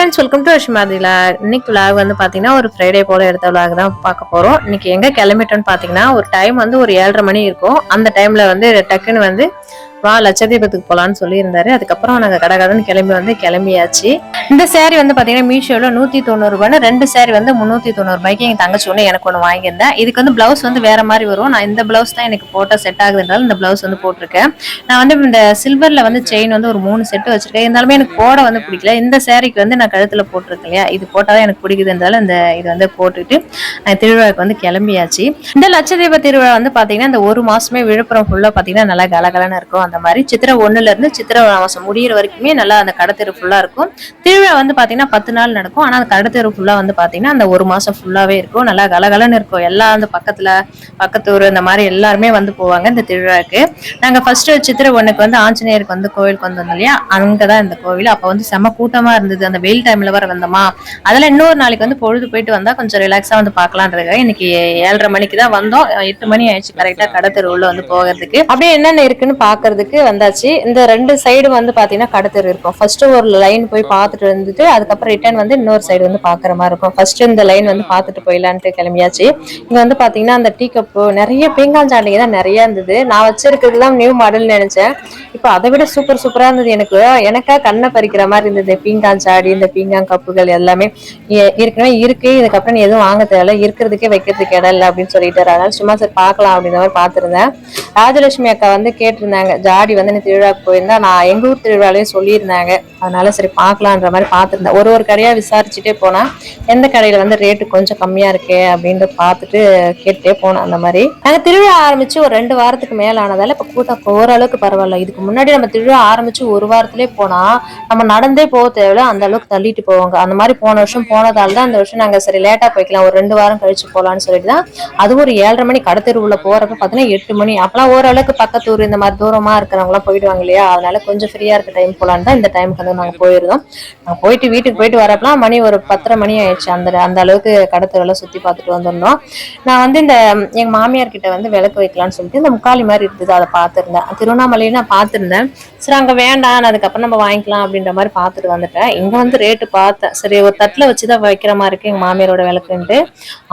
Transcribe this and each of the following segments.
Friends welcome to அஷ்மாதில இன்னைக்கு vlog வந்து பார்த்தீங்கன்னா ஒரு ஃப்ரைடே போல எடுத்த vlog தான் பார்க்க போகிறோம் இன்னைக்கு எங்கே கிளம்பிட்டோன்னு பார்த்தீங்கன்னா ஒரு டைம் வந்து ஒரு ஏழரை மணி இருக்கும். அந்த டைமில் வந்து டக்குன்னு வந்து வா லட்சதீபத்துக்கு போகலான்னு சொல்லியிருந்தாரு. அதுக்கப்புறம் நாங்கள் கடை கடன் கிளம்பி வந்து கிளம்பியாச்சு. இந்த சேரீ வந்து பார்த்தீங்கன்னா மீஷோவில் நூற்றி தொண்ணூறுபான்னு ரெண்டு சேரீ வந்து முந்நூற்றி தொண்ணூறுபாய்க்கு எங்கள் தங்கச்சி ஒன்று எனக்கு ஒன்று வாங்கியிருந்தேன் இதுக்கு வந்து ப்ளவுஸ் வந்து வேற மாதிரி வரும். நான் இந்த ப்ளவுஸ் தான் எனக்கு போட்டால் செட் ஆகுதுன்றாலும் இந்த ப்ளவுஸ் வந்து போட்டிருக்கேன். நான் வந்து இந்த சில்வரில் வந்து செயின் வந்து ஒரு மூணு செட்டு வச்சிருக்கேன். இருந்தாலுமே எனக்கு போட வந்து பிடிக்கல. இந்த சேரீக்கு வந்து நான் கழுத்தில் போட்டிருக்கேன் இல்லையா? இது போட்டால் தான் எனக்கு பிடிக்குதுன்றாலும் இந்த இது வந்து போட்டுட்டு நான் திருவிழாவுக்கு வந்து கிளம்பியாச்சு. இந்த லட்சதீப திருவிழா வந்து பார்த்தீங்கன்னா இந்த ஒரு மாதமே விழுப்புரம் ஃபுல்லாக பார்த்தீங்கன்னா நல்லா கலகலன்னு இருக்கும். அந்த மாதிரி சித்திரை ஒண்ணுல இருந்து சித்திரை மாசம் முடியிற வரைக்குமே நல்லா அந்த கடத்தெரு ஃபுல்லாக இருக்கும். திருவிழா வந்து பார்த்தீங்கன்னா பத்து நாள் நடக்கும். ஆனால் அந்த கடத்தெரு ஃபுல்லாக வந்து பார்த்தீங்கன்னா அந்த ஒரு மாசம் ஃபுல்லாகவே இருக்கும். நல்லா கலகலன்னு இருக்கும். எல்லா அந்த பக்கத்தில் பக்கத்து ஊர் இந்த மாதிரி எல்லாருமே வந்து போவாங்க இந்த திருவிழாக்கு. நாங்கள் ஃபர்ஸ்ட் சித்திரை ஒண்ணுக்கு வந்து ஆஞ்சநேயருக்கு வந்து கோவிலுக்கு வந்தோம் இல்லையா? அங்கே தான் இந்த கோவில். அப்போ வந்து செம கூட்டமாக இருந்தது. அந்த வெயில் டைமில் வர வந்தோமா? அதெல்லாம் இன்னொரு நாளைக்கு வந்து பொழுது போயிட்டு வந்தால் கொஞ்சம் ரிலாக்ஸாக வந்து பார்க்கலான்றதுக்காக இன்னைக்கு ஏழரை மணிக்கு தான் வந்தோம். எட்டு மணி ஆயிடுச்சு. கரெக்டாக கடத்தெரு உள்ள வந்து போகிறதுக்கு. அப்படியே என்னென்ன இருக்குன்னு பார்க்கறதுக்கு வந்தாச்சு. இந்த ரெண்டு சைடு வந்து பார்த்தீங்கன்னா கடத்தர் இருக்கும். ஃபர்ஸ்ட் ஒரு லைன் போய் பார்த்துட்டு வந்துட்டு அதுக்கப்புறம் ரிட்டர்ன் வந்து இன்னொரு சைடு வந்து பார்க்குற மாதிரி இருக்கும். ஃபர்ஸ்ட் இந்த லைன் வந்து பார்த்துட்டு போயிடலான்ட்டு கிளம்பியாச்சு. இங்க வந்து பாத்தீங்கன்னா அந்த டீ கப்பு நிறைய பீங்காஞ்சாண்டிங்க தான் நிறைய இருந்தது. நான் வச்சிருக்கிறதுலாம் நியூ மாடல் நினைச்சேன். இப்போ அதை விட சூப்பர் சூப்பரா இருந்தது. எனக்கு எனக்கா கண்ணை பறிக்கிற மாதிரி இருந்தது. பீங்காஞ்சாடி இந்த பீங்கான் கப்புகள் எல்லாமே. ஏற்கனவே இருக்கு. இதுக்கப்புறம் நீ எதுவும் வாங்க தேவையில்ல. இருக்கிறதுக்கே வைக்கிறதுக்கு இடம் இல்லை அப்படின்னு சொல்லிட்டு அதனால சும்மா சரி பார்க்கலாம் அப்படின்ற மாதிரி பார்த்துருந்தேன். ராஜலட்சுமி அக்கா வந்து கேட்டிருந்தாங்க தாடி வந்து நீ திருவிழாவுக்கு போயிருந்தா நான் எங்க ஊர் திருவிழாலையும் சொல்லியிருந்தாங்க. அதனால சரி பார்க்கலான்ற மாதிரி பார்த்துருந்தேன். ஒரு ஒரு கடையா விசாரிச்சுட்டே போனா எந்த கடையில வந்து ரேட்டு கொஞ்சம் கம்மியா இருக்கு அப்படின்னு பார்த்துட்டு கேட்டுட்டே போனோம் அந்த மாதிரி. நாங்கள் திருவிழா ஆரம்பிச்சு ஒரு ரெண்டு வாரத்துக்கு மேலே ஆனதால் இப்போ கூட்டம் ஓரளவுக்கு பரவாயில்ல. இதுக்கு முன்னாடி நம்ம திருவிழா ஆரம்பிச்சு ஒரு வாரத்திலே போனா நம்ம நடந்தே போக தேவையில்ல. அந்த அளவுக்கு தள்ளிட்டு போவாங்க. அந்த மாதிரி போன வருஷம் போனதால தான் அந்த வருஷம் நாங்கள் சரி லேட்டா போய்க்கலாம். ஒரு ரெண்டு வாரம் கழிச்சு போலாம்னு சொல்லிட்டு தான். அதுவும் ஒரு ஏழரை மணி கடத்தெருவுல போறப்ப பார்த்தீங்கன்னா எட்டு மணி. அப்பெல்லாம் ஓரளவுக்கு பக்கத்து ஊர் இந்த மாதிரி தூரமா இருக்கிறவங்களாம் போயிடுவாங்க இல்லையா? அதனால கொஞ்சம் ஃப்ரீயா இருக்க டைம் போலான்னு தான் இந்த டைமுக்கு வந்து நாங்கள் போயிருந்தோம். நாங்கள் போயிட்டு வீட்டுக்கு போயிட்டு வரப்பலாம் மணி ஒரு பத்தரை மணி ஆயிடுச்சு. அந்த அந்த அளவுக்கு கடத்தரெல்லாம் சுத்தி பார்த்துட்டு வந்திருந்தோம். நான் வந்து இந்த எங்க மாமியார் கிட்ட வந்து விளக்கு வைக்கலாம்னு சொல்லிட்டு இந்த முக்காலி மாதிரி இருந்தது அதை பார்த்துருந்தேன். திருவண்ணாமலையை நான் பார்த்துருந்தேன். சரி அங்கே வேண்டாம் அதுக்கப்புறம் நம்ம வாங்கிக்கலாம் அப்படின்ற மாதிரி பார்த்துட்டு வந்துட்டேன். இங்க வந்து ரேட்டு பார்த்தேன். சரி ஒரு தட்டுல வச்சுதான் வைக்கிற மாதிரி இருக்கு எங்க மாமியாரோட விளக்குன்ட்டு.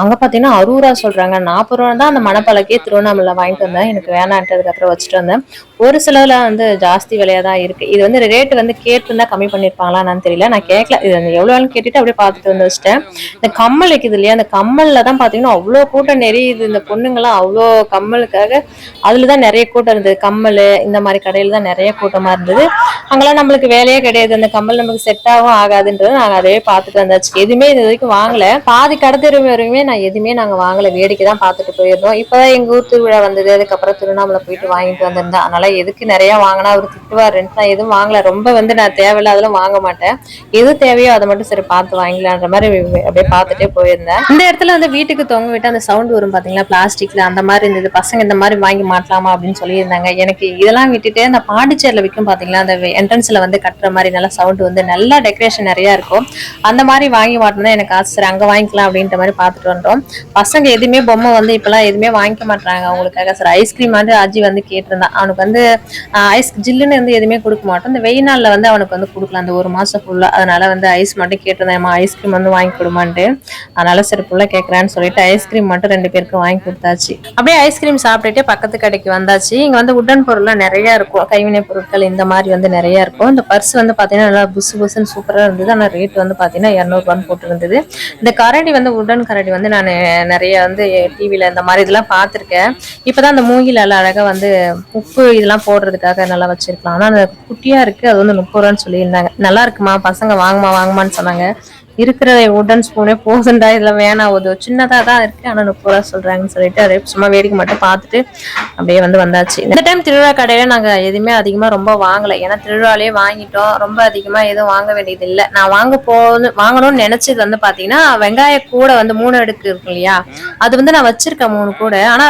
அங்கே பார்த்தீங்கன்னா அறுபது ரூபா சொல்றாங்க. நாற்பது ரூபா தான் அந்த மணப்பழக்கே திருவண்ணாமலை வாங்கிட்டு வந்தேன். எனக்கு வேணான்ட்டு அதுக்கப்புறம் வச்சுட்டு வந்தேன். ஒரு சிலவில் வந்து ஜாஸ்தி விலையாக தான் இருக்குது இது வந்து ரேட் வந்து கேட்டிருந்தா கம்மி பண்ணியிருப்பாங்களா என்னன்னு தெரியல. நான் கேட்கல இது வந்து எவ்வளவு கேட்டுட்டு அப்படியே பார்த்துட்டு வந்து வச்சிட்டேன். இந்த கம்மல் இருக்குது இல்லையா? அந்த கம்மலில் தான் பார்த்தீங்கன்னா அவ்வளோ கூட்டம் நெறியுது இந்த பொண்ணுங்களாம் அவ்வளோ கம்மலுக்காக அதில் தான் நிறைய கூட்டம் இருந்தது. கம்மல் இந்த மாதிரி கடையில் தான் நிறைய கூட்டமாக இருந்தது. அங்கெல்லாம் நம்மளுக்கு வேலையே கிடையாது. அந்த கம்மல் நமக்கு செட் ஆகும் ஆகாதுன்றது நாங்கள் அதே பார்த்துட்டு வந்தாச்சு எதுவுமே இது வரைக்கும் வாங்கலை. பாதி கடத்தெரு வரையுமே நான் எதுவுமே நாங்கள் வாங்கலை. வேடிக்கை தான் பார்த்துட்டு போயிருந்தோம். இப்பதான் எங்கள் ஊர் திருவிழா வந்தது. அதுக்கப்புறம் திருவண்ணாமலை போயிட்டு வாங்கிட்டு வந்திருந்தேன். அதனால எதுக்கு நிறைய வாங்கினா அவர் திட்டுவார் நான் எதுவும் வாங்கல. ரொம்ப வந்து நான் தேவையில்ல அதெல்லாம் வாங்க மாட்டேன். எது தேவையோ அதை மட்டும் சரி பார்த்து வாங்கிக்கலான்ற மாதிரி அப்படியே பார்த்துட்டே போயிருந்தேன். இந்த இடத்துல வந்து வீட்டுக்கு தொங்க விட்டு அந்த சவுண்ட் வரும் பாத்தீங்களா? பிளாஸ்டிக்ல அந்த மாதிரி இருந்தது. பசங்க இந்த மாதிரி வாங்கி மாட்டலாமா அப்படின்னு சொல்லியிருந்தாங்க. எனக்கு இதெல்லாம் விட்டுட்டு அந்த பாண்டிச்சேரியில் விற்கும் பாத்தீங்களா? அந்த என்ட்ரன்ஸ்ல வந்து கட்டுற மாதிரி நல்லா சவுண்ட் வந்து நல்லா டெக்கரேஷன் நிறைய இருக்கும். அந்த மாதிரி வாங்கி மாட்டோம்னா எனக்கு ஆசை. சரி அங்க வாங்கிக்கலாம் அப்படின்ற மாதிரி பார்த்துட்டு வந்தோம். பசங்க எதுவுமே பொம்மை வந்து இப்பெல்லாம் எதுவுமே வாங்கிக்க மாட்டாங்க அவங்களுக்காக சார் ஐஸ்கிரீம் வந்து அஜி வந்து கேட்டிருந்தான் அவனுக்கு வந்து ஐஸ் ஜில்லுன்னு வந்து எதுவுமே கொடுக்க மாட்டோம். இந்த வெயில் நாளில் வந்து அவனுக்கு வந்து கொடுக்கலாம். அந்த ஒரு மாதம் ஃபுல்லா அதனால வந்து ஐஸ் மட்டும் கேட்டிருந்தேன் ஐஸ்கிரீம் வந்து வாங்கி கொடுமான்ட்டு. அதனால சரி ஃபுல்லாக கேட்குறேன்னு சொல்லிட்டு ஐஸ்கிரீம் மட்டும் ரெண்டு பேருக்கு வாங்கி கொடுத்தாச்சு. அப்படியே ஐஸ்கிரீம் சாப்பிட்டுட்டே பக்கத்து கடைக்கு வந்தாச்சு. இங்கே வந்து உடன் பொருள்லாம் நிறைய இருக்கும். கைவினை பொருட்கள் இந்த மாதிரி வந்து நிறையா இருக்கும். இந்த பர்ஸ் வந்து பார்த்தீங்கன்னா நல்லா புசு புசுன்னு சூப்பராக இருந்தது. ஆனால் ரேட் வந்து பார்த்தீங்கன்னா இரநூறுபான்னு போட்டுருந்தது. இந்த கரடி வந்து உடன் கரடி வந்து நான் நிறைய வந்து டிவியில் இந்த மாதிரி இதெல்லாம் பார்த்துருக்கேன். இப்போ தான் அந்த மூங்கில் அழகாக வந்து உப்பு எல்லாம் போடுறதுக்காக நல்லா வச்சிருக்கலாம். ஆனா அந்த குட்டியா இருக்கு அது வந்து முப்பது ரூபான்னு சொல்லியிருந்தாங்க. நல்லா இருக்குமா? பசங்க வாங்குமா? வாங்குமான்னு சொன்னாங்க. இருக்கிற உடன் ஸ்பூனே போதுண்டா இதுல வேணாம் ஒரு சின்னதா தான் இருக்கு ஆனா முப்பது ரூபா சொல்றாங்கன்னு சொல்லிட்டு அப்படியே சும்மா வேடிக்கை மட்டும் பார்த்துட்டு அப்படியே வந்து வந்தாச்சு. இந்த டைம் திருவிழா கடையில நாங்க எதுவுமே அதிகமா ரொம்ப வாங்கல. ஏன்னா திருவிழாலே வாங்கிட்டோம். ரொம்ப அதிகமா எதுவும் வாங்க வேண்டியது இல்லை நான் வாங்க போகணும் வாங்கணும்னு நினைச்சது வந்து பாத்தீங்கன்னா வெங்காய கூட வந்து மூணு அடுக்கு இருக்கு இல்லையா? அது வந்து நான் வச்சிருக்கேன் மூணு கூட. ஆனா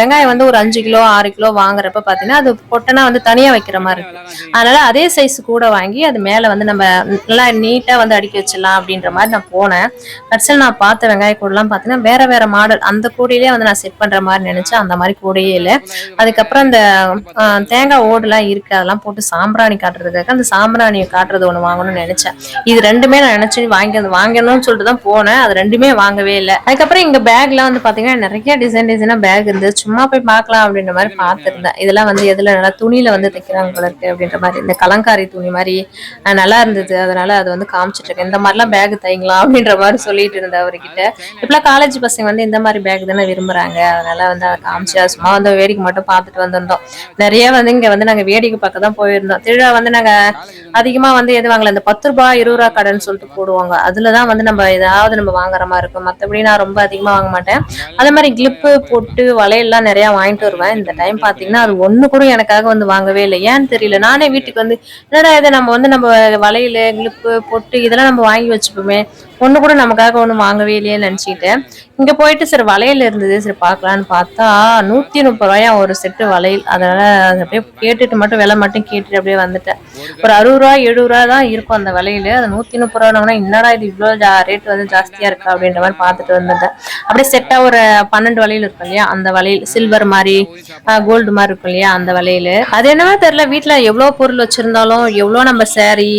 வெங்காயம் வந்து ஒரு அஞ்சு கிலோ ஆறு கிலோ வாங்குறப்ப பாத்தீங்கன்னா அது பொட்டனா வந்து தனியா வைக்கிற மாதிரி இருக்கு அதனால அதே சைஸ் கூட வாங்கி அது மேல வந்து நம்ம நல்லா நீட்டா வந்து அடுக்கி வச்சிடலாம் அப்படின்ற அப்படின்ற மாதிரி நான் போனேன். கடைசியில் நான் பார்த்த வெங்காய கூடலாம் பார்த்தீங்கன்னா வேற வேற மாடல். அந்த கூடையிலே வந்து நான் செட் பண்ற மாதிரி நினைச்சேன். அந்த மாதிரி கூடையே இல்லை. அதுக்கப்புறம் அந்த தேங்காய் ஓடுலாம் இருக்கு. அதெல்லாம் போட்டு சாம்பிராணி காட்டுறதுக்காக அந்த சாம்பிராணியை காட்டுறது ஒன்று வாங்கணும்னு நினைச்சேன். இது ரெண்டுமே நான் நினைச்சு வாங்கி வாங்கணும்னு சொல்லிட்டு தான் போனேன். அது ரெண்டுமே வாங்கவே இல்லை. அதுக்கப்புறம் இங்க பேக்லாம் வந்து பாத்தீங்கன்னா நிறைய டிசைன் டிசைனா பேக் இருந்தது சும்மா போய் பார்க்கலாம் அப்படின்ற மாதிரி பார்த்துருந்தேன். இதெல்லாம் வந்து எதுல நல்லா துணியில வந்து தைக்கிறாங்க இருக்கு அப்படின்ற மாதிரி. இந்த கலங்காரி துணி மாதிரி நல்லா இருந்தது. அதனால அது வந்து காமிச்சிட்டு இருக்கேன். இந்த மாதிரிலாம் பேக் தைக்கலாம் அப்படின்ற மாதிரி சொல்லிட்டு இருந்தேன் அவர்கிட்ட. இப்பெல்லாம் காலேஜ் பசங்க வந்து இந்த மாதிரி பேக் தானே விரும்புறாங்க. அதனால வந்து காமிச்சு சும்மா வந்து வேடிக்கை மட்டும் பார்த்துட்டு வந்திருந்தோம். நிறைய வந்து இங்க வந்து நாங்க வேடிக்கை பார்க்க தான் போயிருந்தோம். திருவிழா வந்து நாங்க அதிகமா வந்து எது வாங்கல இந்த பத்து ரூபாய் இருபது ரூபா கடைன்னு சொல்லிட்டு போடுவாங்க. அதுலதான் வந்து நம்ம ஏதாவது நம்ம வாங்குற மாதிரி இருக்கும். மத்தபடி நான் ரொம்ப அதிகமா வாங்க மாட்டேன். அதே மாதிரி கிளிப்பு பொட்டு வளையல்லாம் நிறைய வாங்கிட்டு வருவேன். இந்த டைம் பாத்தீங்கன்னா அது ஒண்ணு கூட எனக்காக வந்து வாங்கவே இல்லை. ஏன்னு தெரியல. நானே வீட்டுக்கு வந்து என்னடா இது நம்ம வந்து நம்ம வளையல் கிளிப்பு பொட்டு இதெல்லாம் நம்ம வாங்கி வச்சுப்போமே எப்போவுமே ஒன்று கூட நமக்காக ஒன்றும் வாங்கவே இல்லையே நினைச்சிட்டேன் இங்கே போயிட்டு சரி வளையல் இருந்தது சரி பார்க்கலான்னு பார்த்தா நூற்றி முப்பது ரூபாயா ஒரு செட்டு வளையல். அதனால் அது அப்படியே கேட்டுட்டு மட்டும் விலை மட்டும் கேட்டுட்டு அப்படியே வந்துட்டேன். ஒரு அறுபது ரூபா எழுபது ரூபா தான் இருக்கும் அந்த வளையல். அது நூற்றி முப்பது ரூபா என்னடா இது இவ்வளோ ரேட் வந்து ஜாஸ்தியாக இருக்கா? அப்படின்ற மாதிரி பார்த்துட்டு வந்துட்டேன். அப்படியே செட்டாக ஒரு பன்னெண்டு வளையல் இருக்கும் இல்லையா? அந்த வளையல் சில்வர் மாதிரி கோல்டு மாதிரி இருக்கும் இல்லையா? அந்த வளையல். அது என்னவோ தெரியல வீட்டில் எவ்வளோ பொருள் வச்சுருந்தாலும் எவ்வளோ நம்ம சேரீ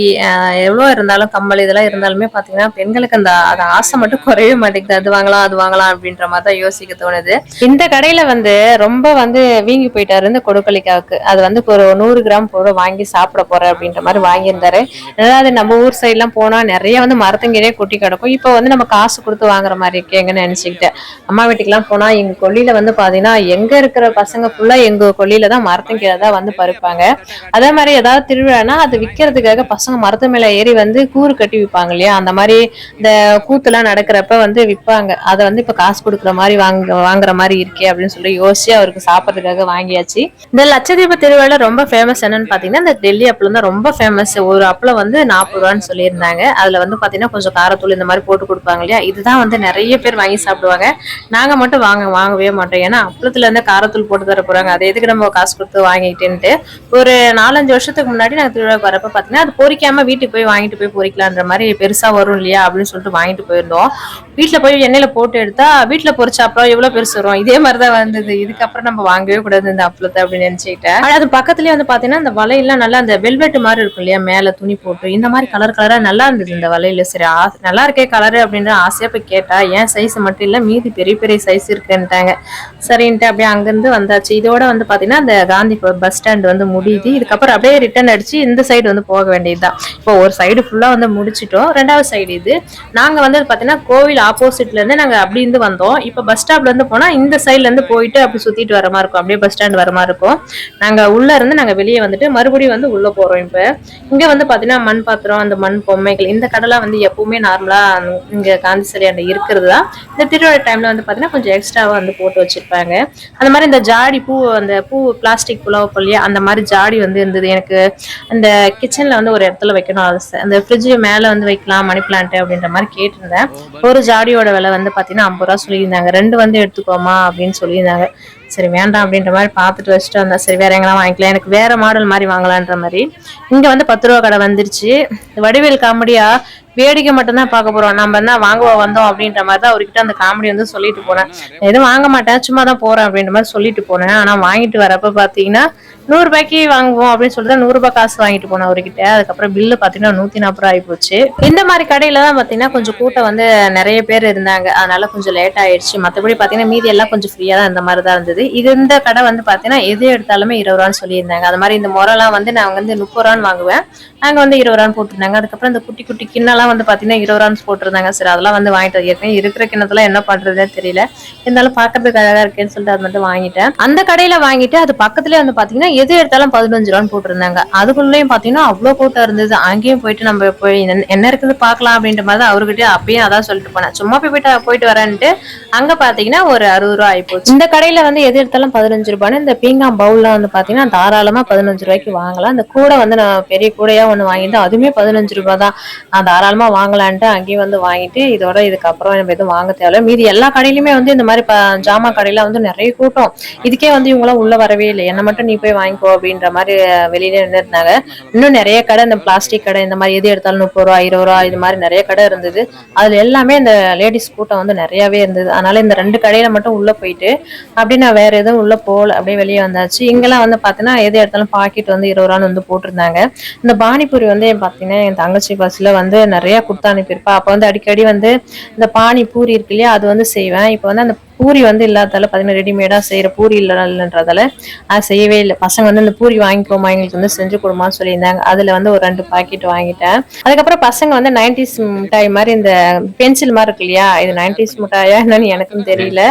எவ்வளோ இருந்தாலும் கம்மல் இதெல்லாம் இருந்தாலுமே பார்த்தீங்கன்னா பெண்களுக்கு அந்த அது ஆசை மட்டும் குறையவே மாட்டேங்குது. அது வாங்கலாம் அது வாங்கலாம் அப்படின்ற மாதிரி தான் யோசிக்க தோணுது. இந்த கடையில வந்து ரொம்ப வந்து வீங்கி போயிட்டாரு இந்த கொடுக்கலிக்காவுக்கு. அது வந்து ஒரு நூறு கிராம் போட வாங்கி சாப்பிட போறேன் அப்படின்ற மாதிரி வாங்கியிருந்தாரு. அதாவது நம்ம ஊர் சைட்லாம் போனா நிறைய வந்து மரத்தங்கீரே கொட்டி கிடக்கும். இப்போ வந்து நம்ம காசு கொடுத்து வாங்குற மாதிரி இருக்கேங்கன்னு நினைச்சுக்கிட்டேன் அம்மா வீட்டுக்கெல்லாம் போனா எங்க கொல்லியில வந்து பாத்தீங்கன்னா எங்க இருக்கிற பசங்க ஃபுல்லா எங்க கொல்லியில தான் மரத்தங்கீரை தான் வந்து பறிப்பாங்க. அதே மாதிரி ஏதாவது திருவிழானா அது விற்கிறதுக்காக பசங்க மரத்து மேல ஏறி வந்து கூறு கட்டி விற்பாங்க இல்லையா? அந்த மாதிரி இந்த கூத்துலாம் நடக்கிறப்ப வந்து விற்பாங்க அதை வந்து இப்ப காசு கொடுக்குற மாதிரி வாங்க வாங்குற மாதிரி இருக்கே அப்படின்னு சொல்லி யோசிச்சு அவருக்கு சாப்பிட்றதுக்காக வாங்கியாச்சு. இந்த லட்சதீப திருவிழா ரொம்ப ஃபேமஸ் என்னன்னு பாத்தீங்கன்னா இந்த டெல்லி அப்பளம் தான் ரொம்ப ஃபேமஸ் ஒரு அப்பளம் வந்து நாற்பது ரூபான்னு சொல்லியிருந்தாங்க. அதுல வந்து பாத்தீங்கன்னா கொஞ்சம் காரத்தூள் இந்த மாதிரி போட்டு கொடுப்பாங்க இல்லையா? இதுதான் வந்து நிறைய பேர் வாங்கி சாப்பிடுவாங்க. நாங்க மட்டும் வாங்க வாங்கவே மாட்டோம். ஏன்னா அப்பளத்துல இருந்து காரத்தூள் போட்டு தர போறாங்க. அதை எதுக்கு நம்ம காசு கொடுத்து வாங்கிட்டுன்ட்டு. ஒரு நாலஞ்சு வருஷத்துக்கு முன்னாடி நாங்க திருவிழா வரப்ப பாத்தீங்கன்னா அது பொறிக்காமல் வீட்டுக்கு போய் வாங்கிட்டு போய் பொறிக்கலான்ற மாதிரி பெருசா வரும் இல்லையா? அப்படின்னு சொல்லிட்டு வாங்கிட்டு போயிருந்தோம். வீட்டில் போய் எண்ணெயில போட்டு எடுத்தா வீட்டில் பொரிச்ச அப்பளம் எவ்வளோ பெருசு வரும் இதே மாதிரி தான் வந்தது. இதுக்கப்புறம் நம்ம வாங்கவே கூடாது இந்த அப்பளத்தை அப்படின்னு நினச்சிக்கிட்டேன். அது பக்கத்துலயே வந்து பார்த்தீங்கன்னா அந்த வலையெல்லாம் நல்லா அந்த வெல்வெட் மாதிரி இருக்கும் இல்லையா? மேலே துணி போட்டு. இந்த மாதிரி கலர் கலராக நல்லா இருந்தது இந்த வலையில். சரி ஆசை நல்லா இருக்கே கலரு அப்படின்னு ஆசையாக போய் கேட்டா ஏன் சைஸ் மட்டும் இல்லை மீதி பெரிய பெரிய சைஸ் இருக்குன்ட்டாங்க சரின்ட்டு அப்படியே அங்கிருந்து வந்தாச்சு. இதோட வந்து பார்த்தீங்கன்னா அந்த காந்தி பஸ் ஸ்டாண்ட் வந்து முடியுது. இதுக்கப்புறம் அப்படியே ரிட்டர்ன் அடிச்சு இந்த சைடு வந்து போக வேண்டியதுதான். இப்போ ஒரு சைடு ஃபுல்லாக வந்து முடிச்சிட்டோம். ரெண்டாவது சைடு இது. நாங்க வந்து பாத்தீங்கன்னா கோவில் ஆப்போசிட்ல இருந்து நாங்க அப்படி இருந்து வந்தோம். இப்போ பஸ் ஸ்டாப்ல இருந்து போனா இந்த சைடுல இருந்து போயிட்டு அப்படி சுத்திட்டு வர மாதிரி இருக்கும். அப்படியே பஸ் ஸ்டாண்ட் வர மாதிரி இருக்கும். நாங்க உள்ள இருந்து நாங்க வெளியே வந்துட்டு மறுபடியும் வந்து உள்ள போறோம் இப்ப. இங்க வந்து பாத்தீங்கன்னா மண் பாத்திரம் அந்த மண் பொம்மைகள் இந்த கடலாம் வந்து எப்பவுமே நார்மலா இங்க காந்தி சிலையாண்ட இருக்கிறது தான். இந்த திருவிழா டைம்ல வந்து பாத்தீங்கன்னா கொஞ்சம் எக்ஸ்ட்ராவா வந்து போட்டு வச்சிருப்பாங்க. அந்த மாதிரி இந்த ஜாடி பூ அந்த பூ பிளாஸ்டிக் புலாவை பொல்லியா அந்த மாதிரி ஜாடி வந்து இருந்தது. எனக்கு அந்த கிச்சன்ல வந்து ஒரு இடத்துல வைக்கணும் அந்த ஃப்ரிட்ஜ் மேல வந்து வைக்கலாம் மணி பிளான்ட் அப்படின்ற மாதிரி கேட்டிருந்தேன். ஒரு ஜாடியோட விலை வந்து பாத்தீங்கன்னா ஐம்பது ரூபா சொல்லியிருந்தாங்க. ரெண்டு வந்து எடுத்துக்கோமா அப்படின்னு சொல்லியிருந்தாங்க. சரி வேண்டாம் அப்படின்ற மாதிரி பார்த்துட்டு வச்சுட்டு வந்தேன். சரி வேற எங்கெல்லாம் வாங்கிக்கலாம். எனக்கு வேற மாடல் மாதிரி வாங்கலான்ற மாதிரி. இங்க வந்து பத்து ரூபா கடை வந்துருச்சு. வடிவேல் காமெடியா வேடிக்கை மட்டும்தான் பார்க்க போறோம். நம்ம என்ன வாங்குவா வந்தோம் அப்படின்ற மாதிரி தான் அவர்கிட்ட அந்த காமெடி வந்து சொல்லிட்டு போனேன். எதுவும் வாங்க மாட்டேன் சும்மா தான் போறேன் அப்படின்ற மாதிரி சொல்லிட்டு போனேன். ஆனா வாங்கிட்டு வரப்ப பாத்தீங்கன்னா நூறு ரூபாய்க்கு வாங்குவோம் அப்படின்னு சொல்லிட்டு நூறு ரூபாய் காசு வாங்கிட்டு போனேன் அவர்கிட்ட. அதுக்கப்புறம் பில்லு பாத்தீங்கன்னா நூத்தி நாற்பது ரூபாய் போச்சு. இந்த மாதிரி கடையில தான் பாத்தீங்கன்னா கொஞ்சம் கூட்டம் வந்து நிறைய பேர் இருந்தாங்க. அதனால கொஞ்சம் லேட் ஆயிடுச்சு. மத்தபடி பாத்தீங்கன்னா மீதி எல்லாம் கொஞ்சம் ஃப்ரீயா தான் இந்த மாதிரி தான் இருந்தது. இது இந்த கடை வந்து பாத்தீங்கன்னா எது எடுத்தாலுமே இருபது ரூபான்னு சொல்லியிருந்தாங்க. அது மாதிரி இந்த முறைலாம் வந்து நான் வந்து முப்பது ரூபான்னு வாங்குவேன். நாங்க வந்து இருபது ரூபான்னு போட்டிருந்தாங்க. அதுக்கப்புறம் இந்த குட்டி குட்டி கிண்ணெல்லாம் வந்து பாத்தீங்கன்னா இருபது ரூபான்னு போட்டிருந்தாங்க. சரி அதெல்லாம் வந்து வாங்கிட்டு ஏற்கனவே இருக்கிற கிணத்துல என்ன பண்றதுன்னு தெரியல. இருந்தாலும் பாக்குறதுக்கு அழகா இருக்கேன்னு சொல்லிட்டு அது மட்டும் வாங்கிட்டேன். அந்த கடையில வாங்கிட்டு அது பக்கத்துலயே வந்து பாத்தீங்கன்னா எது எடுத்தாலும் பதினஞ்சு ரூபான்னு போட்டிருந்தாங்க. அதுக்குள்ளேயும் பாத்தீங்கன்னா அவ்வளவு கூட்டம் இருந்தது. அங்கேயும் போயிட்டு நம்ம போய் என்ன- இருக்குது பார்க்கலாம் அப்படின்ற மாதிரி தான் அவர்கிட்ட அப்பயும் அதான் சொல்லிட்டு போனேன். சும்மா போய் போயிட்டு போயிட்டு வரேன்ட்டு அங்க பாத்தீங்கன்னா ஒரு அறுபது ரூபா ஆயிப்போச்சு. இந்த கடையில வந்து எது எடுத்தாலும் பதினஞ்சு ரூபான்னு இந்த பீங்காம் பவுல்ல வந்து பாத்தீங்கன்னா தாராளமா பதினஞ்சு ரூபாய்க்கு வாங்கலாம். அந்த கூடை வந்து நான் பெரிய கூடையா ஒண்ணு வாங்கிட்டு அதுவுமே பதினஞ்சு ரூபாய் தான். நான் தாராளமா தாராளமா வாங்கலான்ட்டு அங்கேயும் வந்து வாங்கிட்டு இதோட இதுக்கப்புறம் நம்ம எதுவும் வாங்க தேவையில்ல. மீதி எல்லா கடையிலுமே வந்து இந்த மாதிரி ஜாமா ஜாமான் கடையில வந்து நிறைய கூட்டம். இதுக்கே வந்து இவங்களாம் உள்ள வரவே இல்லை. என்ன மட்டும் நீ போய் வாங்கிக்கோ அப்படின்ற மாதிரி வெளியில நின்றுருந்தாங்க இன்னும் நிறைய கடை இந்த பிளாஸ்டிக் கடை இந்த மாதிரி எது எடுத்தாலும் முப்பது ரூபா இருபது ரூபா இது மாதிரி நிறைய கடை இருந்தது. அதுல எல்லாமே இந்த லேடிஸ் கூட்டம் வந்து நிறையவே இருந்தது. அதனால இந்த ரெண்டு கடையில மட்டும் உள்ள போயிட்டு அப்படியே நான் வேற எதுவும் உள்ள போகல. அப்படியே வெளியே வந்தாச்சு. இங்கெல்லாம் வந்து பார்த்தீங்கன்னா எது எடுத்தாலும் பாக்கெட் வந்து இருபது ரூபான்னு வந்து போட்டிருந்தாங்க. இந்த பானிபூரி வந்து பார்த்தீங்கன்னா என் தங்கச்சி பஸ்ல வந்து நிறைய கொடுத்து அனுப்பியிருப்பா. அப்போ வந்து அடிக்கடி வந்து இந்த பானி பூரி இருக்கு இல்லையா அது வந்து செய்வேன். இப்போ வந்து அந்த பூரி வந்து இல்லாதால பார்த்தீங்கன்னா ரெடிமேடாக செய்கிற பூரி இல்லைன்றதால அது செய்யவே இல்லை. பசங்க வந்து இந்த பூரி வாங்கிக்கோமா எங்களுக்கு வந்து செஞ்சு கொடுமான்னு சொல்லியிருந்தாங்க. அதில் வந்து ஒரு ரெண்டு பாக்கெட் வாங்கிட்டேன். அதுக்கப்புறம் பசங்க வந்து நைன்டிஸ் மிட்டாய் மாதிரி இந்த பென்சில் மாதிரி இருக்கு இல்லையா? இது நைன்டிஸ் மிட்டாயா என்னன்னு எனக்கும் தெரியல.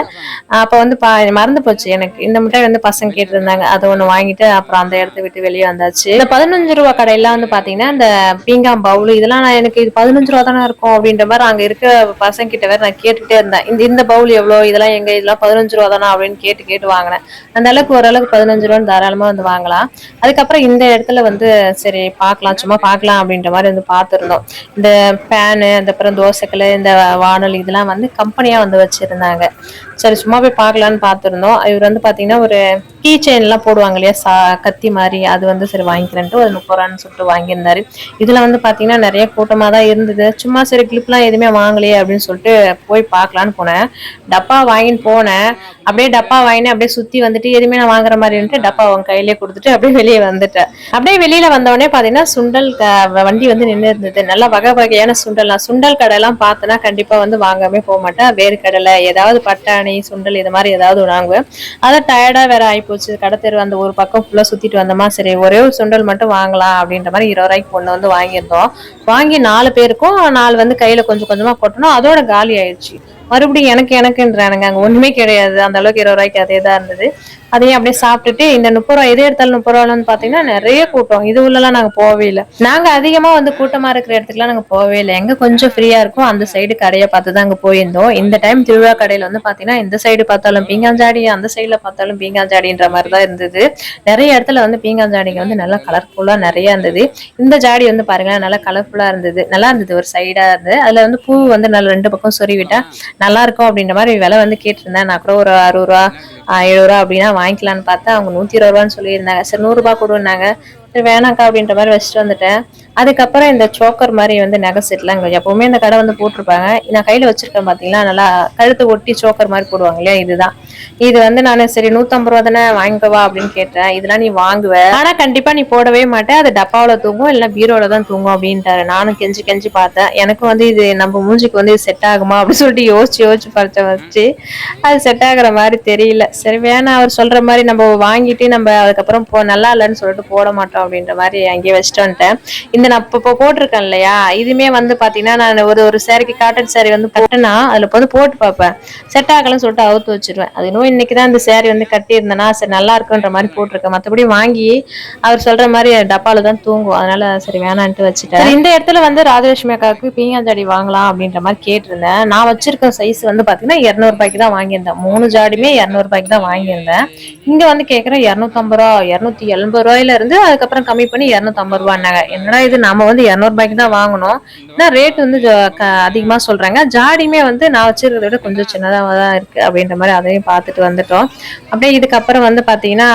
அப்போ வந்து பா மறந்து போச்சு எனக்கு. இந்த மிட்டாய் வந்து பசங்க கேட்டிருந்தாங்க. அதை ஒன்று வாங்கிட்டு அப்புறம் அந்த இடத்த விட்டு வெளியே வந்தாச்சு. இந்த பதினஞ்சு ரூபா கடையெல்லாம் வந்து பார்த்தீங்கன்னா இந்த பீங்காம் பவுல் இதெல்லாம் நான் எனக்கு இது பதினஞ்சு ரூபா தானே இருக்கும் அப்படின்ற மாதிரி அங்கே இருக்க பசங்க கிட்ட வேற நான் கேட்டுட்டே இருந்தேன். இந்த இந்த பவுல் எவ்வளோ? இதெல்லாம் எங்க இதெல்லாம் பதினஞ்சு ரூபா தானா அப்படின்னு கேட்டு கேட்டு வாங்கினேன். அந்த அளவுக்கு ஓரளவுக்கு பதினஞ்சு ரூபான்னு தாராளமா வந்து வாங்கலாம். அதுக்கப்புறம் இந்த இடத்துல வந்து சரி பார்க்கலாம் சும்மா பார்க்கலாம் அப்படின்ற மாதிரி வந்து பார்த்துருந்தோம். இந்த பேனு அதுக்கப்புறம் தோசைக்கல் இந்த வானல் இதெல்லாம் வந்து கம்பெனியா வந்து வச்சிருந்தாங்க. சரி சும்மா போய் பார்க்கலான்னு பார்த்துருந்தோம். இவர் வந்து பார்த்தீங்கன்னா ஒரு கீ செயின்லாம் போடுவாங்க இல்லையா சா கத்தி மாதிரி. அது வந்து சரி வாங்கிக்கிறேன்ட்டு ஒரு முப்பது ரூபான்னு சொல்லிட்டு வாங்கியிருந்தாரு. இதுல வந்து பார்த்தீங்கன்னா நிறைய கூட்டமாக தான் இருந்தது. சும்மா சரி கிளிப்லாம் எதுவுமே வாங்கலையே அப்படின்னு சொல்லிட்டு போய் பார்க்கலான்னு போனேன். டப்பா வாங்கின்னு போனேன். அப்படியே டப்பா வாங்கினேன். அப்படியே சுத்தி வந்துட்டு எதுவுமே நான் வாங்குற மாதிரி இருந்துட்டு டப்பா அவன் கையிலே கொடுத்துட்டு அப்படியே வெளியே வந்துட்டேன். அப்படியே வெளியில வந்தவொடனே பாத்தீங்கன்னா சுண்டல் வண்டி வந்து நின்று இருந்தது. நல்லா வகை வகையான சுண்டல். நான் சுண்டல் கடையெல்லாம் பார்த்தேன்னா கண்டிப்பா வந்து வாங்காம போக மாட்டேன். வேறு கடலை ஏதாவது பட்டாணி சுண்டல் இது மாதிரி ஏதாவது வாங்குவேன். அதான் டயர்டா வேற ஆயிப்போச்சு. கடை தெரு அந்த ஒரு பக்கம் ஃபுல்லா சுத்திட்டு வந்தோமா சரி ஒரே ஒரு சுண்டல் மட்டும் வாங்கலாம் அப்படின்ற மாதிரி இருபது ரூபாய்க்கு ஒன்று வந்து வாங்கியிருந்தோம். வாங்கி நாலு பேருக்கும் நாலு வந்து கையில கொஞ்சம் கொஞ்சமா கொட்டணும். அதோட காலி ஆயிடுச்சு. மறுபடியும் எனக்கு எனக்குன்றானுங்க. அங்க ஒண்ணுமே கிடையாது. அந்த அளவுக்கு இருபது ரூபாய்க்கு அதே தான் இருந்தது. அதையும் அப்படியே சாப்பிட்டுட்டு இந்த முப்பது ரூபா எது எடுத்தாலும் முப்பது ரூபான்னு பாத்தீங்கன்னா நிறைய கூட்டம் இது உள்ளலாம் நாங்க போகவே இல்லை. நாங்க அதிகமா வந்து கூட்டமா இருக்கிற இடத்துக்குலாம் நாங்க போகவே இல்லை. எங்க கொஞ்சம் ஃப்ரீயா இருக்கும் அந்த சைடு கடையை பார்த்து தான் அங்க போயிருந்தோம். இந்த டைம் திருவிழா கடையில வந்து பாத்தீங்கன்னா இந்த சைடு பார்த்தாலும் பீங்காஞ்சாடி அந்த சைடுல பார்த்தாலும் பீங்காஞ்சாடின்ற மாதிரி தான் இருந்தது. நிறைய இடத்துல வந்து பீங்காஞ்சாடிங்க வந்து நல்லா கலர்ஃபுல்லா நிறைய இருந்தது. இந்த ஜாடி வந்து பாருங்க நல்லா கலர்ஃபுல்லா இருந்தது. நல்லா இருந்தது ஒரு சைடா இருந்தது அதுல வந்து பூ வந்து நல்லா ரெண்டு பக்கம் சொருவிட்டா நல்லா இருக்கும் அப்படின்ற மாதிரி விலை வந்து கேட்டிருந்தேன். நான் கூட ஒரு அறுபது ரூபா ஆஹ் எழுபது ரூபா அப்படின்னா வாங்கிக்கலாம்னு பார்த்தா அவங்க நூத்தி இருபது ரூபான்னு சொல்லியிருந்தாங்க. சரி நூறு ரூபாய் கொடுன்னாங்க. சரி வேணாக்கா அப்படின்ற மாதிரி வச்சுட்டு வந்துட்டேன். அதுக்கப்புறம் இந்த சோக்கர் மாதிரி வந்து நகை செட்லாம் எப்பவுமே இந்த கடை வந்து போட்டிருப்பாங்க. நான் கையில வச்சிருக்கேன் பாத்தீங்கன்னா நல்லா கழுத்து ஒட்டி சோக்கர் மாதிரி போடுவாங்க இல்லையா? இதுதான். இது வந்து நான் சரி நூத்தம்பது ரூபா தானே வாங்கிக்கவா அப்படின்னு கேட்டேன். இதெல்லாம் நீ வாங்குவ. ஆனா கண்டிப்பா நீ போடவே மாட்டேன். அது டப்பாவில் தூங்கும் இல்ல பீரோல தான் தூங்கும் அப்படின்ட்டாரு. நானும் கெஞ்சி கெஞ்சி பார்த்தேன். எனக்கும் வந்து இது நம்ம மூஞ்சிக்கு வந்து செட் ஆகுமா அப்படின்னு சொல்லிட்டு யோசிச்சு யோசிச்சு பறிச்ச வச்சு அது செட் ஆகுற மாதிரி தெரியல. சரி வேணாம். அவர் சொல்ற மாதிரி நம்ம வாங்கிட்டு நம்ம அதுக்கப்புறம் போ நல்லா இல்லைன்னு சொல்லிட்டு போட மாட்டோம் அப்படின்ற மாதிரி அங்கேயே வச்சுட்டு வந்துட்டேன். இந்த நான் இப்போ போட்டிருக்கேன் இல்லையா? இதுமே வந்து பாத்தீங்கன்னா நான் ஒரு ஒரு சாரிக்கு காட்டன் சேரீ வந்து போட்டேன்னா அதுல வந்து போட்டு பார்ப்பேன். செட் ஆகலன்னு சொல்லிட்டு அவுத்து வச்சிருவேன். அது இன்னும் இன்னைக்கு தான் இந்த சேரீ வந்து கட்டியிருந்தேன்னா சரி நல்லா இருக்குன்ற மாதிரி போட்டிருக்கேன். மற்றபடி வாங்கி அவர் சொல்ற மாதிரி டப்பால தான் தூங்கும் அதனால சரி வேணான்ட்டு வச்சுட்டேன். இந்த இடத்துல வந்து ராஜலட்சுமி அக்காவுக்கு பீங்காஞ்சாடி வாங்கலாம் அப்படின்ற மாதிரி கேட்டிருந்தேன். நான் வச்சிருக்க சைஸ் வந்து பாத்தீங்கன்னா இரநூறுபாய்க்கு தான் வாங்கியிருந்தேன். மூணு ஜாடியுமே இரநூறுபாய்க்கு தான் வாங்கியிருந்தேன். இங்க வந்து கேக்குறேன் இரநூத்தம்பது ரூபா இரநூத்தி எண்பது ரூபாயில இருந்து அதுக்கப்புறம் கம்மி பண்ணி இரநூத்தம்பது ரூபான்னாங்க. என்னடா இது? நம்ம வந்து இரநூறுபாய்க்கு தான் வாங்கணும். ஏன்னா ரேட் வந்து அதிகமாக சொல்கிறாங்க அதிகமா சொல்றாங்க. ஜாடியுமே வந்து நான் வச்சிருக்கிறத விட கொஞ்சம் சின்னதாக தான் இருக்கு அப்படின்ற மாதிரி அதையும் பார்த்துட்டு வந்துட்டோம். அப்படியே இதுக்கப்புறம் வந்து பாத்தீங்கன்னா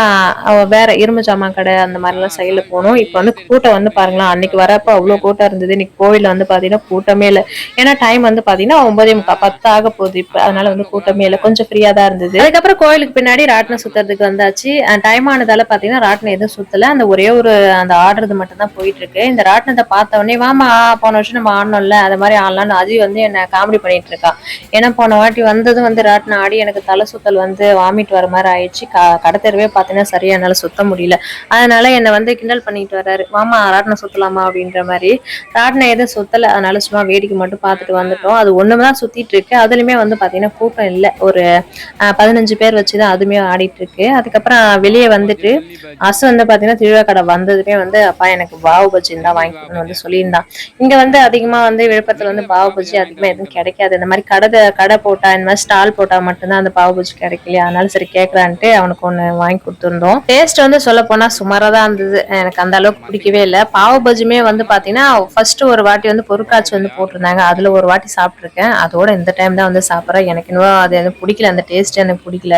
வேற இரும்பு ஜாமான் கடை அந்த மாதிரிலாம் சைடில் போகணும். இப்போ வந்து கூட்டம் வந்து பாருங்களா அன்னைக்கு வரப்போ அவ்வளோ கூட்டம் இருந்தது. இன்னைக்கு கோவிலில் வந்து பாத்தீங்கன்னா கூட்டமே இல்லை. ஏன்னா டைம் வந்து பாத்தீங்கன்னா ஒன்பதே முக்கால் பத்து ஆக போகுது. இப்போ அதனால வந்து கூட்டமே இல்லை. கொஞ்சம் ஃப்ரீயா தான் இருந்தது. அதுக்கப்புறம் கோயிலுக்கு பின்னாடி ராட்டினம் சுத்துறதுக்கு வந்தாச்சு. டைம் ஆனதால பாத்தீங்கன்னா ராட்டினம் எதுவும் சுத்தல. அந்த ஒரே ஒரு அந்த ஆடுறது மட்டும் தான் போயிட்டு இருக்கு. இந்த ராட்டினத்தை பார்த்த உடனே வாமா போன வருஷம் நம்ம ஆடணும்ல அது மாதிரி ஆடலாம்னு அஜய் வந்து என்ன காமெடி பண்ணிட்டு இருக்கா. ஏன்னா போன வாட்டி வந்ததும் வந்து ராட்டினம் ஆடி எனக்கு தலை சுத்தல் வந்து வாமிட் வர மாதிரி ஆயிடுச்சு. க- கடத்தெருவே பார்த்தீங்கன்னா சரியா என்னால் சுத்த முடியல. அதனால என்னை வந்து கிண்டல் பண்ணிட்டு வர்றாரு. வாமா ராட்டினம் சுத்தலாமா? அப்படின்ற மாதிரி. ராட்டினம் எதுவும் சுத்தல. அதனால சும்மா வேடிக்கை மட்டும் பார்த்துட்டு வந்துட்டோம். அது ஒண்ணுதான் சுத்திட்டு இருக்கு. அதுலயுமே வந்து பாத்தீங்கன்னா கூட்டம் இல்லை. ஒரு பதினஞ்சு பேர் வச்சுதான் அதுமே ஆடிட்டு இருக்கு. அதுக்கப்புறம் வெளியே வந்துட்டு அசு வந்து பாத்தீங்கன்னா திருவிழா கடை வந்ததுமே வந்து அப்பா எனக்கு வாவு பச்சின்னு தான் வாங்கிக்கணும்னு வந்து சொல்லியிருந்தான் இங்க வந்து அதிகமா வந்து விழுப்புரத்துல வந்து பாவ பூஜி அதிகமா எதுவும் கிடைக்காது. இந்த மாதிரி கடை கடை போட்டா இந்த மாதிரி ஸ்டால் போட்டா மட்டும்தான் அந்த பாவ பூஜி கிடைக்கலையா. அதனால சரி கேட்கலான்ட்டு அவனுக்கு ஒண்ணு வாங்கி கொடுத்துருந்தோம். டேஸ்ட் வந்து சொல்ல போனா சுமாரா தான் இருந்தது. எனக்கு அந்த அளவுக்கு பிடிக்கவே இல்லை. பாவ பஜ்ஜியுமே வந்து பாத்தீங்கன்னா ஃபர்ஸ்ட் ஒரு வாட்டி வந்து பொருட்காட்சி வந்து போட்டிருந்தாங்க. அதுல ஒரு வாட்டி சாப்பிட்ருக்கேன் அதோட இந்த டைம் தான் வந்து சாப்பிட்றேன். எனக்கு இன்னும் அது எனக்கு பிடிக்கல. அந்த டேஸ்ட் எனக்கு பிடிக்கல.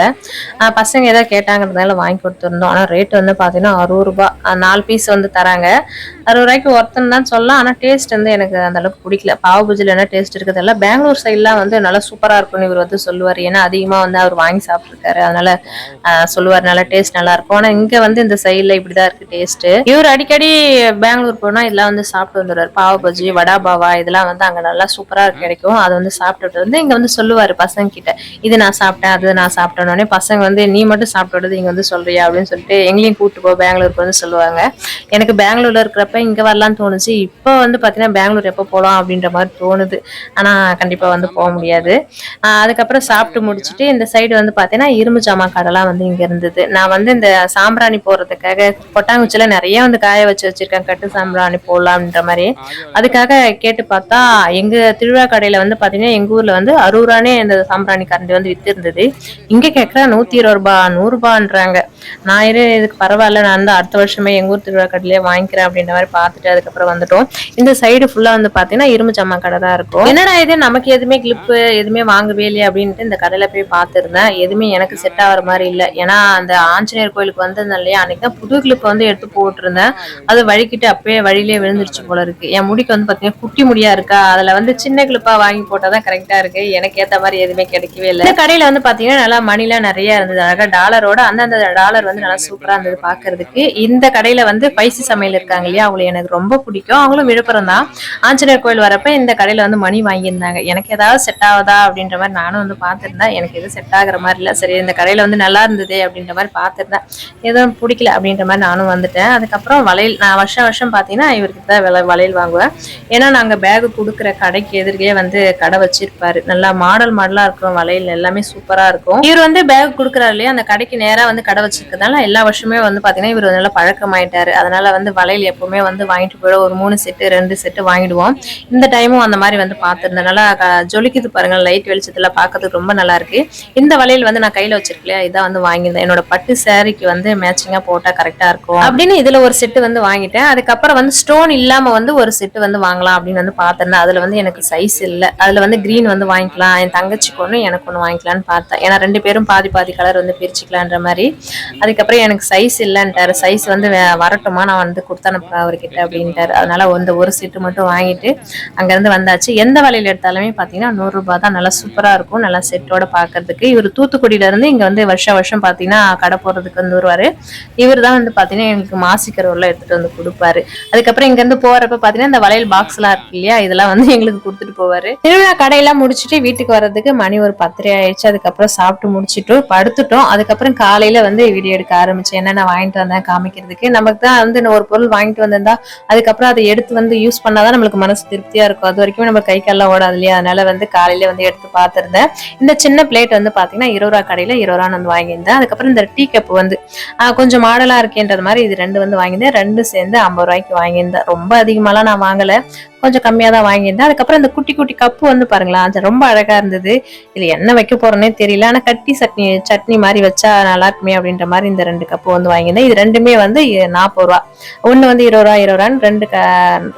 பசங்க ஏதோ கேட்டாங்கிறதுனால வாங்கி கொடுத்துருந்தோம். ஆனா ரேட் வந்து பாத்தீங்கன்னா அறுபது ரூபாய் நாலு பீஸ் வந்து தராங்க. அறுபது ரூபாய்க்கு ஒருத்தன் தான் சொல்லலாம். ஆனா டேஸ்ட் வந்து எனக்கு அந்த அளவுக்கு பிடிக்கல. பாவ பஜ்ஜில என்ன டேஸ்ட் இருக்குது எல்லாம் பெங்களூர் சைட்லாம் வந்து நல்லா சூப்பரா இருக்கும்னு இவர் வந்து சொல்லுவார். ஏன்னா அதிகமா வந்து அவர் வாங்கி சாப்பிட்டுருக்காரு. அதனால சொல்லுவார். நல்லா டேஸ்ட் நல்லா இருக்கும். ஆனா இங்க வந்து இந்த சைட்ல இப்படிதான் இருக்கு டேஸ்ட் இவர் அடிக்கடி பெங்களூர் போனா இதெல்லாம் வந்து சாப்பிட்டு வந்துடுவார். பாவ பஜ்ஜி வடா பாவா இதெல்லாம் வந்து அங்க நல்லா சூப்பரா கிடைக்கும். அதை வந்து சாப்பிட்டுட்டு வந்து இங்க வந்து சொல்லுவாரு பசங்க கிட்ட இது நான் சாப்பிட்டேன் அது நான் சாப்பிட்டேன்னு பசங்க வந்து நீ மட்டும் சாப்பிட்டு இங்க வந்து சொல்றியா? அப்படின்னு சொல்லிட்டு எங்களையும் கூட்டு போ பெங்களூருக்கு வந்து சொல்லுவாங்க. எனக்கு பெங்களூர்ல இருக்கிறப்ப இங்க வரலாம்னு தோணுச்சு. இப்போ வந்து பார்த்தீங்கன்னா பெங்களூர் எப்போ போகலாம் அப்படின்ற மாதிரி தோணுது. ஆனால் கண்டிப்பாக வந்து போக முடியாது. அதுக்கப்புறம் சாப்பிட்டு முடிச்சுட்டு இந்த சைடு வந்து பார்த்தீங்கன்னா இரும்பு ஜாமா கடைலாம் வந்து இங்கே இருந்தது. நான் வந்து இந்த சாம்பிராணி போடுறதுக்காக கொட்டாங்குச்சியில் நிறைய வந்து காய வச்சு வச்சுருக்கேன். கட்டு சாம்பிராணி போடலாம்ன்ற மாதிரி. அதுக்காக கேட்டு பார்த்தா எங்கள் திருவிழா கடையில் வந்து பார்த்தீங்கன்னா எங்கள் ஊரில் வந்து அறுபதானே இந்த சாம்பிராணி கரண்டி வந்து வித்து இருந்தது இங்கே கேக்குறா நூற்றி இருபது ரூபாய் நூறுரூபான்றாங்க நான் இதுக்கு பரவாயில்ல. நான் வந்து அடுத்த வருஷமே எங்கள் ஊர் திருவிழா கடையிலே வாங்கிக்கிறேன் அப்படின்ற மாதிரி பார்த்துட்டு அதுக்கப்புறம் வந்துட்டோம். இந்த சைடு ஃபுல்லா வந்து பாத்தீங்கன்னா இரும்பு ஜம்மா கடை தான் இருக்கும். என்னடா இது? நமக்கு எதுவுமே கிளிப்பு எதுவுமே வாங்கவே இல்லையே அப்படின்ட்டு இந்த கடையில போய் பார்த்துருந்தேன். எதுவுமே எனக்கு செட் ஆகிற மாதிரி இல்லை. ஏன்னா அந்த ஆஞ்சநேயர் கோயிலுக்கு வந்திருந்தேன் இல்லையா அன்னைக்கு தான் புது கிளிப் வந்து எடுத்து போட்டிருந்தேன். அது வழிக்கிட்டு அப்பயே வழியிலே விழுந்துருச்சு போல இருக்கு. என் முடிக்கு வந்து பாத்தீங்கன்னா குட்டி முடியா இருக்கா? அதுல வந்து சின்ன கிளிப்பா வாங்கி போட்டாதான் கரெக்டா இருக்கு. எனக்கு ஏத்த மாதிரி எதுவுமே கிடைக்கவே இல்லை. இந்த கடையில வந்து பாத்தீங்கன்னா நல்லா மணிலாம் நிறைய இருந்தது. அழகா டாலரோட அந்தந்த டாலர் வந்து நல்லா சூப்பரா இருந்தது பாக்குறதுக்கு. இந்த கடையில வந்து பைசி சமையல் இருக்காங்க இல்லையா? அவங்களை எனக்கு ரொம்ப பிடிக்கும். அவங்களும் விழுப்புரம் தான். ஆஞ்சநேயர் கோயில் வரப்ப இந்த கடையில வந்து மணி வாங்கியிருந்தாங்க. எனக்கு ஏதாவது செட் ஆகுதா அப்படின்ற மாதிரி நானும் வந்து பார்த்துருந்தேன். எனக்கு எதுவும் செட் ஆகுற மாதிரி இல்லை. சரி இந்த கடையில வந்து நல்லா இருந்ததே அப்படின்ற மாதிரி பார்த்துருந்தேன். எதுவும் பிடிக்கல அப்படின்ற மாதிரி நானும் வந்துட்டேன். அதுக்கப்புறம் வளையல் நான் வருஷம் வருஷம் பார்த்தீங்கன்னா இவருக்கு தான் விலை வளையல் வாங்குவேன். ஏன்னா நாங்கள் பேகு கொடுக்குற கடைக்கு எதிர்கே வந்து கடை வச்சிருப்பாரு. நல்லா மாடல் மாடலாக இருக்கும். வளையல் எல்லாமே சூப்பராக இருக்கும். இவர் வந்து பேக் கொடுக்குறாரு இல்லையா? அந்த கடைக்கு நேராக வந்து கடை வச்சிருக்கதால எல்லா வருஷமே வந்து பார்த்தீங்கன்னா இவர் நல்லா பழக்கமாயிட்டாரு. அதனால வந்து வளையல் எப்பவுமே வந்து வாங்கிட்டு போயிட ஒரு மூணு செட்டு ரெண்டு செட்டு வாங்கிடுவோம். இந்த டைமும் அந்த மாதிரி வந்து பார்த்துருந்தேன் நல்லா ஜொலிக்குது பாருங்க லைட் வெளிச்சத்துல பார்க்கறதுக்கு ரொம்ப நல்லா இருக்கு. இந்த வலையில் வந்து நான் கையில வச்சிருக்கலையா இதான் வந்து வாங்கியிருந்தேன். என்னோட பட்டு சாரிக்கு வந்து மேட்சிங்கா போட்டா கரெக்டா இருக்கும். அப்படின்னு இதுல ஒரு செட்டு வந்து வாங்கிட்டேன். அதுக்கப்புறம் வந்து ஸ்டோன் இல்லாம வந்து ஒரு செட்டு வந்து வாங்கலாம் அப்படின்னு வந்து பார்த்திருந்தேன். அதுல வந்து எனக்கு சைஸ் இல்லை. அதுல வந்து கிரீன் வந்து வாங்கிக்கலாம். என் தங்கச்சிக்கு ஒன்று எனக்கு ஒன்று வாங்கிக்கலாம்னு பார்த்தேன். ஏன்னா ரெண்டு பேரும் பாதி பாதி கலர் வந்து பிரிச்சுக்கலான்ற மாதிரி. அதுக்கப்புறம் எனக்கு சைஸ் இல்லைன்ட்டாரு. சைஸ் வந்து வரட்டுமா? நான் வந்து கொடுத்தனுப்பேன் அவர்கிட்ட அப்படின்ட்டாரு. அதனால வந்து ஒரு செட்டு மட்டும் வாங்கிட்டு அங்கேருந்து வந்தாச்சு. எந்த வலையில் எடுத்தாலுமே பார்த்தீங்கன்னா நூறுரூபா தான். நல்லா சூப்பராக இருக்கும். நல்லா செட்டோட பார்க்கறதுக்கு. இவர் தூத்துக்குடியிலேருந்து இங்கே வந்து வருஷம் வருஷம் பார்த்தீங்கன்னா கடை போடுறதுக்கு வந்து வருவார். இவர் தான் வந்து பார்த்தீங்கன்னா எங்களுக்கு மாசிக்கர் உள்ள எடுத்துகிட்டு வந்து கொடுப்பாரு. அதுக்கப்புறம் இங்கேருந்து போகிறப்ப பார்த்தீங்கன்னா இந்த வளையல் பாக்ஸ்லாம் இருக்கு இல்லையா? இதெல்லாம் வந்து எங்களுக்கு கொடுத்துட்டு போவார். திருவிழா கடையெல்லாம் முடிச்சுட்டு வீட்டுக்கு வர்றதுக்கு மணி ஒரு பத்தரை ஆயிடுச்சு. அதுக்கப்புறம் சாப்பிட்டு முடிச்சுட்டு படுத்துட்டோம். அதுக்கப்புறம் காலையில் வந்து வீடியோ எடுக்க ஆரம்பிச்சேன். என்னென்ன வாங்கிட்டு வந்தேன் காமிக்கிறதுக்கு. நமக்கு தான் வந்து ஒரு பொருள் வாங்கிட்டு வந்திருந்தா அதுக்கப்புறம் அதை எடுத்து வந்து யூஸ் பண்ணாதான் நம்மளுக்கு மனசு திருப்தியா இருக்கும். அது வரைக்கும் நம்ம கை கால்லாம் ஓடாது இல்லையா? அதனால வந்து காலையில வந்து எடுத்து பார்த்துருந்தேன். இந்த சின்ன பிளேட் வந்து பாத்தீங்கன்னா இருபது ரூபா கடையில இருபது ரூபா வந்து வாங்கியிருந்தேன். அதுக்கப்புறம் இந்த டீ கப் வந்து ஆஹ், கொஞ்சம் மாடலா இருக்கேன்றது மாதிரி இது ரெண்டு வந்து வாங்கியிருந்தேன். ரெண்டு சேர்ந்து ஐம்பது ரூபாய்க்கு வாங்கியிருந்தேன். ரொம்ப அதிகமாலாம் நான் வாங்கல. கொஞ்சம் கம்மியாக தான் வாங்கியிருந்தேன். அதுக்கப்புறம் இந்த குட்டி குட்டி கப்பு வந்து பாருங்களேன் அது ரொம்ப அழகா இருந்தது. இதுல என்ன வைக்க போறேனே தெரியல. ஆனா கட்டி சட்னி சட்னி மாதிரி வச்சா நல்லா இருக்குமே அப்படின்ற மாதிரி இந்த ரெண்டு கப்பு வந்து வாங்கியிருந்தேன். இது ரெண்டுமே வந்து நாற்பது ரூபா. ஒன்று வந்து இருபது ரூபா இருபது ரூபான்னு ரெண்டு க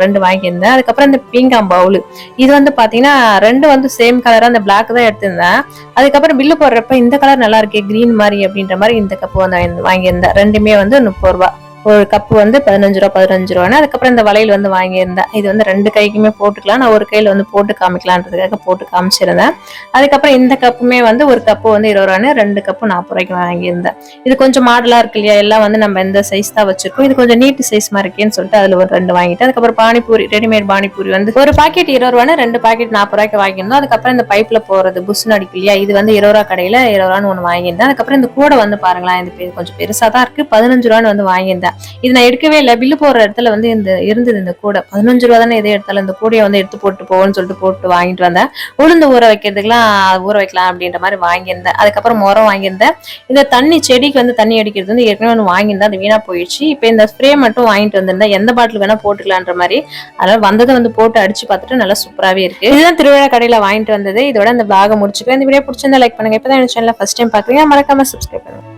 ரெண்டு வாங்கியிருந்தேன். அதுக்கப்புறம் இந்த பீங்காம் பவுல். இது வந்து பாத்தீங்கன்னா ரெண்டு வந்து சேம் கலரா அந்த பிளாக் தான் எடுத்திருந்தேன். அதுக்கப்புறம் பில்லு போடுறப்ப இந்த கலர் நல்லா இருக்கே கிரீன் மாதிரி அப்படின்ற மாதிரி இந்த கப்பு வந்து வாங்கியிருந்தேன். ரெண்டுமே வந்து முப்பது ரூபா. ஒரு கப்பு வந்து பதினஞ்சு ரூபா பதினஞ்சு ரூபான்னு அதுக்கப்புறம் இந்த வளையல் வந்து வாங்கியிருந்தேன். இது வந்து ரெண்டு கைக்குமே போட்டுக்கலாம். நான் ஒரு கையில் வந்து போட்டு காமிக்கலான்றதுக்காக போட்டு காமிச்சிருந்தேன். அதுக்கப்புறம் இந்த கப்புமே வந்து ஒரு கப்பு வந்து இருபது ரூபான்னு ரெண்டு கப்பு நாற்பது ரூபாய்க்கு வாங்கியிருந்தேன். இது கொஞ்சம் மாடலாக இருக்கு இல்லையா? எல்லாம் வந்து நம்ம எந்த சைஸ் தான் வச்சிருக்கோம். இது கொஞ்சம் நீட்டு சைஸ் மாதிரி இருக்கேன்னு சொல்லிட்டு அதில் ஒரு ரெண்டு வாங்கிட்டு அதுக்கப்புறம் பானிபூரி ரெடிமேட் பானிபூரி வந்து ஒரு பாக்கெட் இருபது ரூபான்னு ரெண்டு பாக்கெட் நாற்பது ரூபாய்க்கு வாங்கியிருந்தோம். அதுக்கப்புறம் இந்த பைப்பில் போகிறது புஷ்னு அடிக்கு இல்லையா? இது வந்து இருபது ரூபா கடையில் இருபது ரூபான்னு ஒன்று வாங்கியிருந்தேன். அதுக்கப்புறம் இந்த கூடை வந்து பாருங்களேன் இது கொஞ்சம் பெருசாக தான் இருக்குது பதினஞ்சு ரூபான்னு வந்து வாங்கியிருந்தேன். இது நான் எடுக்கவே இல்லை. பில்லு போடுற இடத்துல வந்து இந்த இருந்தது இந்த கூடை. பதினஞ்சு ரூபா தானே எதை எடுத்தாலும் இந்த கூடையை வந்து எடுத்து போட்டு போவோம்னு சொல்லிட்டு போட்டு வாங்கிட்டு வந்தேன். உளுந்து ஊற வைக்கிறதுக்குலாம் ஊற வைக்கலாம் அப்படின்ற மாதிரி வாங்கியிருந்தேன். அதுக்கப்புறம் முறம் வாங்கியிருந்தேன். இந்த தண்ணி செடிக்கு வந்து தண்ணி அடிக்கிறது வந்து ஏற்கனவே ஒன்று வாங்கியிருந்தேன். அது வீணா போயிடுச்சு. இப்போ இந்த ஸ்ப்ரே மட்டும் வாங்கிட்டு வந்திருந்தேன். எந்த பாட்டில் வேணா போட்டுக்கலான்ற மாதிரி. அதனால வந்ததை வந்து போட்டு அடிச்சு பார்த்துட்டு நல்லா சூப்பராகவே இருக்கு. இதுதான் திருவிழா கடையில் வாங்கிட்டு வந்தது. இதோட அந்த பாகம் முடிச்சுக்கோ இந்த வீடியோ பிடிச்சிருந்தா லைக் பண்ணுங்க. இப்போ தான் சேனலில் ஃபஸ்ட் டைம் பார்க்குறீங்க. மறக்காம சப்ஸ்கிரைப் பண்ணுங்க.